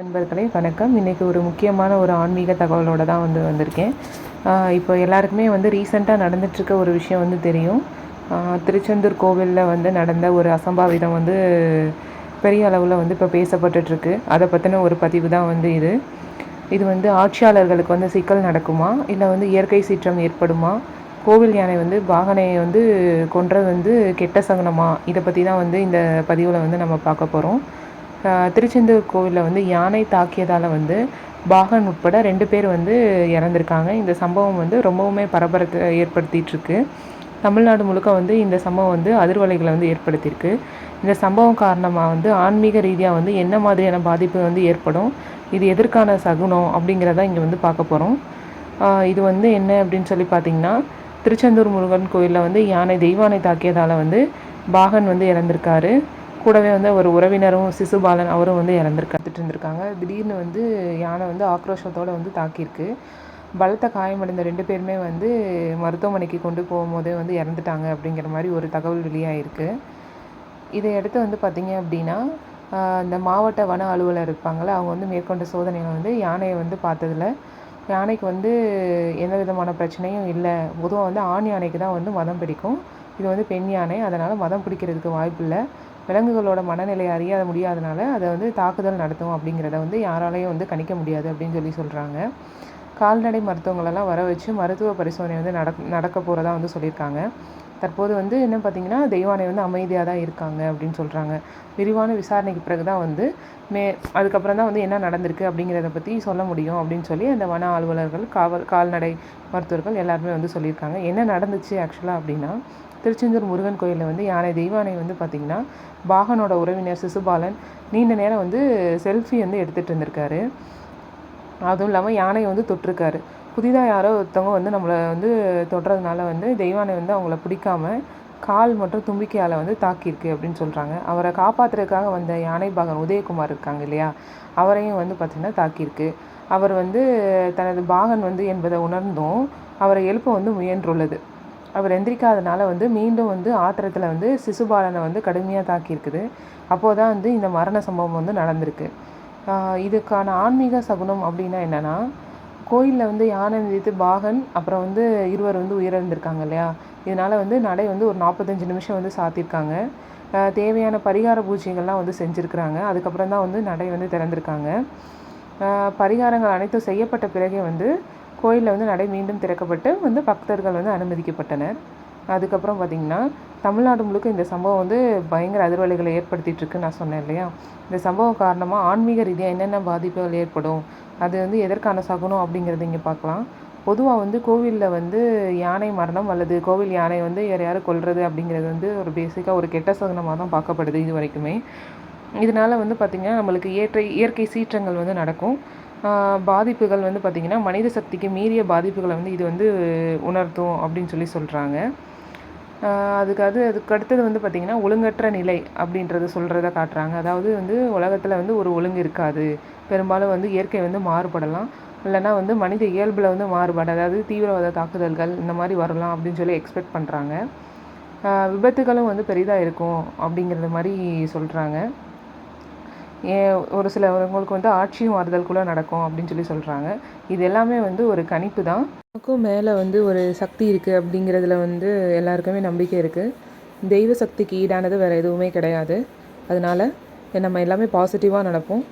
நண்பர்களே வணக்கம். இன்றைக்கி ஒரு முக்கியமான ஒரு ஆன்மீக தகவலோடு தான் வந்து வந்திருக்கேன். இப்போ எல்லாருக்குமே வந்து ரீசெண்டாக நடந்துட்டுருக்க ஒரு விஷயம் வந்து தெரியும். திருச்செந்தூர் கோவிலில் வந்து நடந்த ஒரு அசம்பாவிதம் வந்து பெரிய அளவில் வந்து இப்போ பேசப்பட்டுட்ருக்கு அதை பற்றின ஒரு பதிவு தான் வந்து இது. இது வந்து ஆட்சியாளர்களுக்கு வந்து சிக்கல் நடக்குமா? இல்லை வந்து இயற்கை சீற்றம் ஏற்படுமா? கோவில் யானை வந்து வாகனையை வந்து கொன்றது வந்து கெட்ட சகுனமா? இதை பற்றி தான் வந்து இந்த பதிவில் வந்து நம்ம பார்க்க போகிறோம் திருச்செந்தூர் கோவிலில் வந்து யானை தாக்கியதால் வந்து பாகன் உட்பட ரெண்டு பேர் வந்து இறந்துருக்காங்க. இந்த சம்பவம் வந்து ரொம்பவுமே பரபரத்தை ஏற்படுத்திகிட்ருக்கு தமிழ்நாடு முழுக்க வந்து இந்த சம்பவம் வந்து அதிர்வலைகளை வந்து ஏற்படுத்தியிருக்கு. இந்த சம்பவம் காரணமாக வந்து ஆன்மீக ரீதியாக வந்து என்ன மாதிரியான பாதிப்பு வந்து ஏற்படும்? இது எதற்கான சகுனம் அப்படிங்கிறத இங்கே வந்து பார்க்க போகிறோம் இது வந்து என்ன அப்படின்னு சொல்லி பார்த்தீங்கன்னா திருச்செந்தூர் முருகன் கோயிலில் வந்து யானை தெய்வானை தாக்கியதால் வந்து பாகன் வந்து இறந்திருக்காரு. கூடவே வந்து ஒரு உறவினரும் சிசுபாலன் அவரும் வந்து இறந்துருக்காத்துட்டு இருந்திருக்காங்க திடீர்னு வந்து யானை வந்து ஆக்ரோஷத்தோடு வந்து தாக்கியிருக்கு. பலத்த காயமடைந்த ரெண்டு பேருமே வந்து மருத்துவமனைக்கு கொண்டு போகும்போதே வந்து இறந்துட்டாங்க அப்படிங்கிற மாதிரி ஒரு தகவல் வெளியாகிருக்கு இதை அடுத்து வந்து பார்த்திங்க அப்படின்னா இந்த மாவட்ட வன அலுவலர் இருப்பாங்களே அவங்க வந்து மேற்கொண்ட சோதனையில் வந்து யானையை வந்து பார்த்ததில் யானைக்கு வந்து எந்த விதமான பிரச்சனையும் இல்லை. பொதுவாக வந்து ஆண் யானைக்கு தான் வந்து மதம் பிடிக்கும். இது வந்து பெண் யானை. அதனால் மதம் பிடிக்கிறதுக்கு வாய்ப்பு இல்லை விலங்குகளோட மனநிலையை அறியாத முடியாதனால அதை வந்து தாக்குதல் நடத்தும் அப்படிங்கிறத வந்து யாராலையும் வந்து கணிக்க முடியாது அப்படின்னு சொல்லி சொல்கிறாங்க கால்நடை மருத்துவங்களெல்லாம் வர வச்சு மருத்துவ பரிசோதனை வந்து நடக் நடக்க போகிறதா வந்து சொல்லியிருக்காங்க. தற்போது வந்து என்ன பார்த்திங்கன்னா தெய்வானை வந்து அமைதியாக தான் இருக்காங்க அப்படின்னு சொல்கிறாங்க விரிவான விசாரணைக்கு பிறகு தான் வந்து மே அதுக்கப்புறம் தான் வந்து என்ன நடந்திருக்கு அப்படிங்கிறத பற்றி சொல்ல முடியும் அப்படின்னு சொல்லி அந்த வன அலுவலர்கள் காவல் கால்நடை மருத்துவர்கள் எல்லாருமே வந்து சொல்லியிருக்காங்க. என்ன நடந்துச்சு ஆக்சுவலாக அப்படின்னா திருச்செந்தூர் முருகன் கோயிலில் வந்து யானை தெய்வானை வந்து பார்த்திங்கன்னா பாகனோட உறவினர் சிசுபாலன் நீண்ட நேரம் வந்து செல்ஃபி வந்து எடுத்துகிட்டு இருந்திருக்காரு. அதுவும் இல்லாமல் யானையை வந்து தொட்டிருக்காரு. புதிதாக யாரோ ஒருத்தவங்க வந்து நம்மளை வந்து தொடுறதுனால வந்து தெய்வானை வந்து அவங்கள பிடிக்காம கால் மற்றும் தும்பிக்கையால் வந்து தாக்கியிருக்கு அப்படின்னு சொல்கிறாங்க அவரை காப்பாற்றுறதுக்காக வந்த யானை பாகன் உதயகுமார் இருக்காங்க இல்லையா? அவரையும் வந்து பார்த்திங்கன்னா தாக்கியிருக்கு. அவர் வந்து தனது பாகன் வந்து என்பதை உணர்ந்தும் அவரை எழுப்ப வந்து முயன்றுள்ளது. அவர் எந்திரிக்காதனால வந்து மீண்டும் வந்து ஆத்திரத்தில் வந்து சிசுபாலனை வந்து கடுமையாக தாக்கியிருக்குது. அப்போது தான் வந்து இந்த மரண சம்பவம் வந்து நடந்திருக்கு. இதுக்கான ஆன்மீக சகுனம் அப்படின்னா என்னென்னா கோயிலில் வந்து யானை மிதித்து பாகன் அப்புறம் வந்து இருவர் வந்து உயிரிழந்திருக்காங்க இல்லையா? இதனால் வந்து நடை வந்து ஒரு நாற்பத்தஞ்சு நிமிஷம் வந்து சாத்தியிருக்காங்க. தேவையான பரிகார பூஜைகள்லாம் வந்து செஞ்சுருக்குறாங்க. அதுக்கப்புறம் தான் வந்து நடை வந்து திறந்திருக்காங்க. பரிகாரங்கள் அனைத்தும் செய்யப்பட்ட பிறகே வந்து கோயிலில் வந்து நடை மீண்டும் திறக்கப்பட்டு வந்து பக்தர்கள் வந்து அனுமதிக்கப்பட்டனர். அதுக்கப்புறம் பார்த்திங்கன்னா தமிழ்நாடு முழுக்க இந்த சம்பவம் வந்து பயங்கர அதிர்வலைகளை ஏற்படுத்திகிட்ருக்குன்னு நான் சொன்னேன் இல்லையா? இந்த சம்பவம் காரணமாக ஆன்மீக ரீதியாக என்னென்ன பாதிப்புகள் ஏற்படும்? அது வந்து எதற்கான சகுனம் அப்படிங்கிறது இங்கே பார்க்கலாம். பொதுவாக வந்து கோவிலில் வந்து யானை மரணம் அல்லது கோவில் யானை வந்து யார் யாரும் கொல்றது அப்படிங்கிறது வந்து ஒரு பேசிக்காக ஒரு கெட்ட சகுனமாக தான் பார்க்கப்படுது இது வரைக்குமே. இதனால் வந்து பார்த்திங்கன்னா நம்மளுக்கு இயற்கை இயற்கை சீற்றங்கள் வந்து நடக்கும். பாதிப்புகள் வந்து பார்த்திங்கன்னா மனித சக்திக்கு மீறிய பாதிப்புகளை வந்து இது வந்து உணர்த்தும் அப்படின்னு சொல்லி சொல்கிறாங்க அதுக்கு அது அதுக்கு அடுத்தது வந்து பார்த்திங்கன்னா ஒழுங்கற்ற நிலை அப்படின்றத சொல்கிறத காட்டுறாங்க. அதாவது வந்து உலகத்தில் வந்து ஒரு ஒழுங்கு இருக்காது. பெரும்பாலும் வந்து இயற்கை வந்து மாறுபடலாம். இல்லைனா வந்து மனித இயல்பில் வந்து மாறுபாடு அதாவது தீவிரவாத தாக்குதல்கள் இந்த மாதிரி வரலாம் அப்படின்னு சொல்லி எக்ஸ்பெக்ட் பண்ணுறாங்க விபத்துகளும் வந்து பெரிதாக இருக்கும் அப்படிங்கிறது மாதிரி சொல்கிறாங்க ஒரு சிலவங்களுக்கு வந்து ஆட்சியும் மாறுதல் கூட நடக்கும் அப்படின்னு சொல்லி சொல்கிறாங்க இது எல்லாமே வந்து ஒரு கணிப்பு தான். நமக்கும் மேலே வந்து ஒரு சக்தி இருக்குது அப்படிங்கிறதுல வந்து எல்லாருக்குமே நம்பிக்கை இருக்குது தெய்வ சக்திக்கு ஈடானது வேறு எதுவுமே கிடையாது. அதனால் நம்ம எல்லாமே பாசிட்டிவாக நடப்போம்.